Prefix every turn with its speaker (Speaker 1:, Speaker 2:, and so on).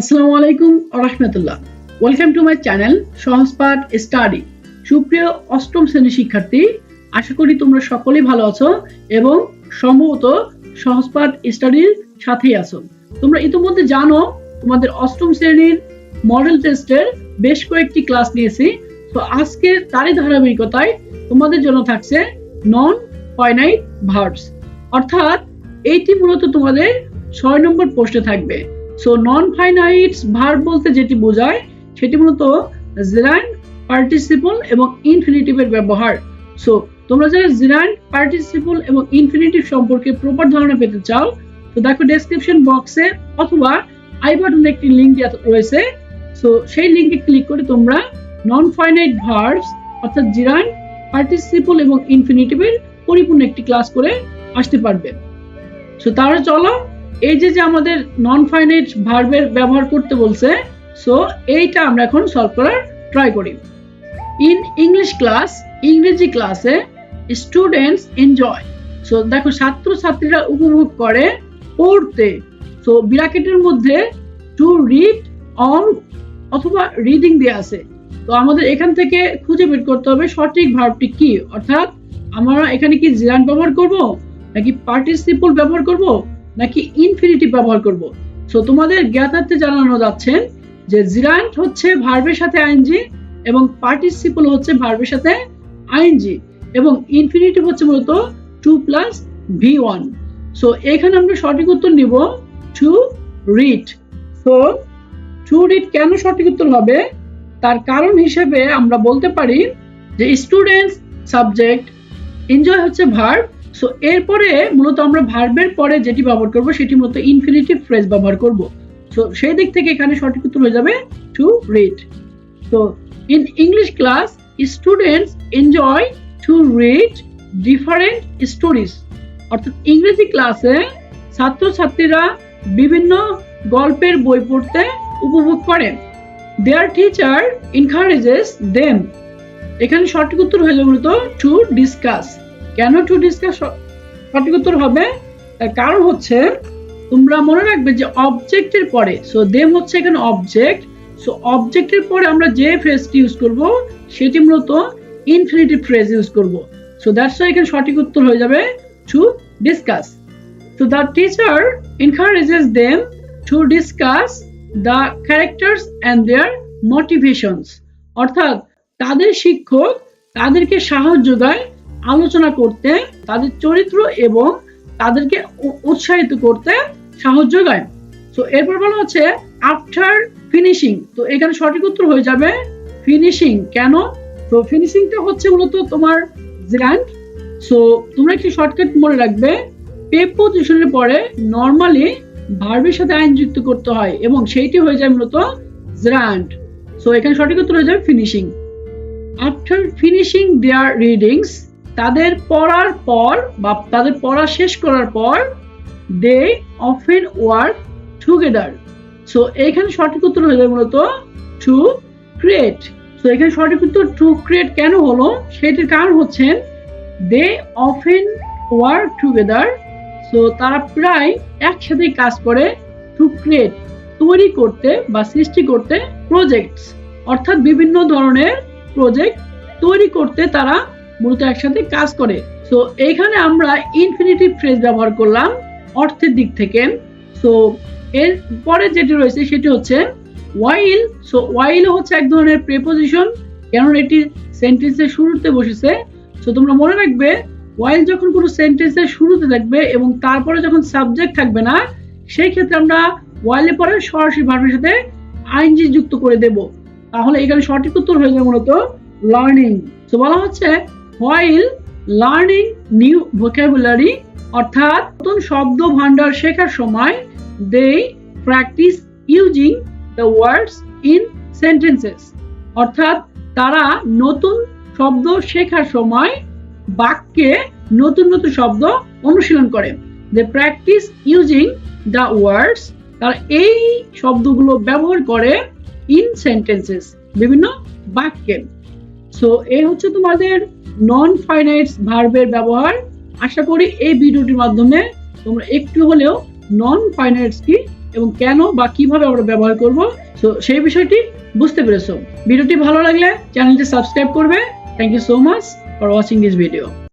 Speaker 1: আসসালামু আলাইকুম রহমতুল্লাহ। Welcome to my channel Sahajpath study সুপ্রিয় অষ্টম শ্রেণির শিক্ষার্থী, আশা করি তোমরা ভালো আছো এবং সম্ভবত সহজপাঠ স্টাডির সাথেই আছো। তোমরা ইতিমধ্যে জানো, তোমাদের অষ্টম শ্রেণির মডেল টেস্টের বেশ কয়েকটি ক্লাস নিয়েছি। তো আজকে তারই ধারাবাহিকতায় তোমাদের জন্য থাকছে নন ফাইনাইট ভার্বস অর্থাৎ, এইটি মূলত তোমাদের ছয় নম্বর পোস্টে থাকবে। সো নন ফাইনাইটস ভার্ব বলতে যেটি বোঝায়, সেটি মূলত জিরান্ড পার্টিসিপল এবং ইনফিনিটিভের ব্যবহার। সো তোমরা যারা জিরান্ড পার্টিসিপল এবং ইনফিনিটিভ সম্পর্কে প্রপার ধারণা পেতে চাও, তো দেখো ডেসক্রিপশন বক্সে অথবা আই বাটনে একটি লিঙ্ক রয়েছে। সো সেই লিঙ্কে ক্লিক করে তোমরা নন ফাইনাইট ভার্বস অর্থাৎ জিরান্ড পার্টিসিপল এবং ইনফিনিটিভের পরিপূর্ণ একটি ক্লাস করে আসতে পারবে। সো তাহলে চলো এই যে যে আমাদের নন ফাইনাইট ভার্বের ব্যবহার করতে বলছে সো এইটা আমরা এখন সলভ করার ট্রাই করি। ইন ইংলিশ ক্লাস ইংরেজি ক্লাসে স্টুডেন্টস এনজয় সো দেখো ছাত্রছাত্রীরা উপভোগ করে পড়তে। সো ব্র্যাকেটের মধ্যে টু রিড অন অথবা রিডিং দেওয়া আছে। তো আমাদের এখান থেকে খুঁজে বের করতে হবে সঠিক ভার্বটি কি? অর্থাৎ আমরা এখানে কি জিরান ব্যবহার করব? নাকি পার্টিসিপল ব্যবহার করব? নাকি ইনফিনিটিভ ব্যবহার করব? সো তোমাদের জ্ঞাতার্থে জানানো যাচ্ছে যে জিরান্ট হচ্ছে ভার্বের সাথে আইনজি এবং পার্টিসিপল হচ্ছে ভার্বের সাথে আইনজি এবং ইনফিনিটিভ হচ্ছে মূলত to plus V one so এখানে আমরা সঠিক উত্তর নিব to read so to read কেন সঠিক উত্তর হবে? তার কারণ হিসেবে আমরা বলতে পারি যে স্টুডেন্টস সাবজেক্ট এনজয় হচ্ছে ভার্ব সো এরপরে মূলত আমরা ভার্বের পরে যেটি ব্যবহার করব, সেটি মূলত ইনফিনিটিভ ফ্রেজ ব্যবহার করব। সো সেই দিক থেকে এখানে সঠিক উত্তর হয়ে যাবে টু রিড তো in English class students enjoy to read different stories অর্থাৎ ইংরেজি ক্লাসে ছাত্রছাত্রীরা বিভিন্ন গল্পের বই পড়তে উপভোগ করেন। দেয়ার টিচার এনকারেজেস দেম এখানে সঠিক উত্তর হয়ে যাবে মূলত টু ডিসকাস কেন টু ডিসকাস সঠিক উত্তর হবে? কারণ হচ্ছে, তোমরা মনে রাখবে যে অবজেক্টের পরে সো দেম হচ্ছে এখানে অবজেক্ট সো অবজেক্টের পরে আমরা যে ফ্রেজটি ইউজ করব, সেটি মূলত ইনফিনিটিভ ফ্রেজ ইউজ করব। সো দ্যাটস এখানে সঠিক উত্তর হয়ে যাবে to discuss So the teacher encourages them to discuss the characters and their motivations. অর্থাৎ তাদের শিক্ষক তাদেরকে সাহায্য দেয় আলোচনা করতে, তাদের চরিত্র এবং তাদেরকে উৎসাহিত করতে সাহায্য দেয় তো এরপর বলা হচ্ছে আফটার ফিনিশিং তো এখানে সঠিক উত্তর হয়ে যাবে ফিনিশিং কেন? তো ফিনিশিংটা হচ্ছে মূলত তোমার গ্র্যান্ড সো তোমরা একটি শর্টকাট মনে রাখবে প্রেপোজিশনের পরে নরমালি ভার্বের সাথে আইন যুক্ত করতে হয় এবং সেইটি হয়ে যায় মূলত গ্র্যান্ড সো এখানে সঠিক উত্তর হয়ে যাবে finishing after finishing their readings তাদের পড়ার পর বা তাদের পড়া শেষ করার পর they often work together so এখানে সঠিক উত্তর হয়ে যাবে মূলত টু ক্রিয়েট সো এখানে সঠিক উত্তর টু ক্রিয়েট কেন হলো? সেটির কারণ হচ্ছে they often work together so তারা প্রায় একসাথে কাজ করে টু ক্রিয়েট তৈরি করতে বা সৃষ্টি করতে প্রজেক্টস অর্থাৎ বিভিন্ন ধরনের প্রজেক্ট তৈরি করতে তারা মূলত একসাথে কাজ করে। সো এইখানে আমরা ইনফিনিটিভ ফ্রেজ ব্যবহার করলাম অর্থের দিক থেকে। সো এর পরে যেটি রয়েছে সেটি হচ্ছে ওয়াইল সো ওয়াইল হচ্ছে এক ধরনের প্রেপোজিশন কেননা এটি সেন্টেন্সের শুরুতে বসেছে। সো তোমরা মনে রাখবে ওয়াইল যখন কোনো সেন্টেন্সের শুরুতে থাকবে এবং তারপরে যখন সাবজেক্ট থাকবে না, সেই ক্ষেত্রে আমরা ওয়াইলের পরে সরাসরি ভার্বের সাথে আইনজি যুক্ত করে দেব। তাহলে এখানে সঠিক উত্তর হয়ে যাবে মূলত লার্নিং তো বলা হচ্ছে হোয়াইল লার্নিং নিউ ভোকাবুলারি অর্থাৎ নতুন শব্দ ভান্ডার শেখার সময় they practice using the words in sentences অর্থাৎ তারা নতুন শব্দ শেখার সময় বাক্যে নতুন নতুন শব্দ অনুশীলন করে। They practice using the words তারা এই শব্দগুলো ব্যবহার করে ইন সেন্টেন্সেস বিভিন্ন বাক্যে। সো এই হচ্ছে তোমাদের নন ফাইনাইট ভার্বের ব্যবহার, আশা করি এই ভিডিওটির মাধ্যমে তোমরা একটু হলেও নন ফাইনাইটস কি এবং কেন বা কীভাবে আমরা ব্যবহার করব, তো সেই বিষয়টি বুঝতে পেরেছ। ভিডিওটি ভালো লাগলে চ্যানেলটি সাবস্ক্রাইব করবে। Thank you so much for watching this video